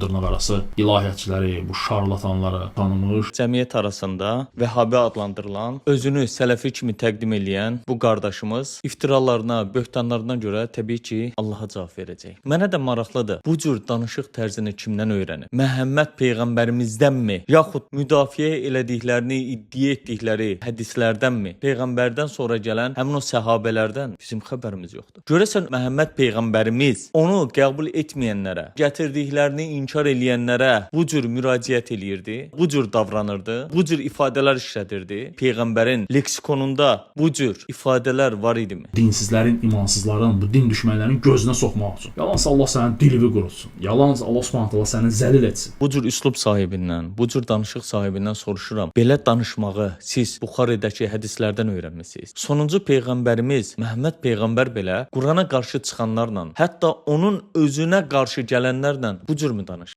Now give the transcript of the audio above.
dırnaqarası ilahiyyatçıları, bu şarlatanları tanımış. Cəmiyyət arasında Vəhabi adlandırılan, özünü Sələfi kimi təqdim edən bu qardaşımız iftiralarına, böhtanlarına görə təbii ki, Allaha cavab verəcək. Mənə də maraqlıdır. Bu cür danışıq tərzini kimdən öyrənib? Məhəmməd peyğəmbərimizdənmi, yaxud müdafiə elədiklərini iddia etdikləri hədislərdənmi? Peyğəmbərdən sonra gələn həmin o səhabelərdən bizim xəbərimiz yoxdur. Görəsən Məhəmməd peyğəmbərimiz onu qəbul etməyənlərə, gətirdiklərini inkar eləyənlərə bu cür müraciət eləyirdi, bu cür davranırdı, bu cür ifadələr işlədirdi. Peyğəmbərin leksikonunda bu cür ifadələr var idimi? Dinsizlərin, imansızların, bu din düşmənlərinin gözünə soxmaq üçün. Yalansa Allah sənin dilini qurutsun. Yalansa Allah Subhanahu taala səni zəlil etsin. Bu cür üslub sahibindən, bu cür danışıq sahibindən soruşuram. Belə danışmağı siz Buxarədəki hədislərdən öyrənmisiniz. Sonuncu peyğəmbərimiz Məhəmməd peyğəmbər belə Qurana qarşı çıxanlarla, hətta onun özünə qarşı gələnlərlə bu cürmü tanır.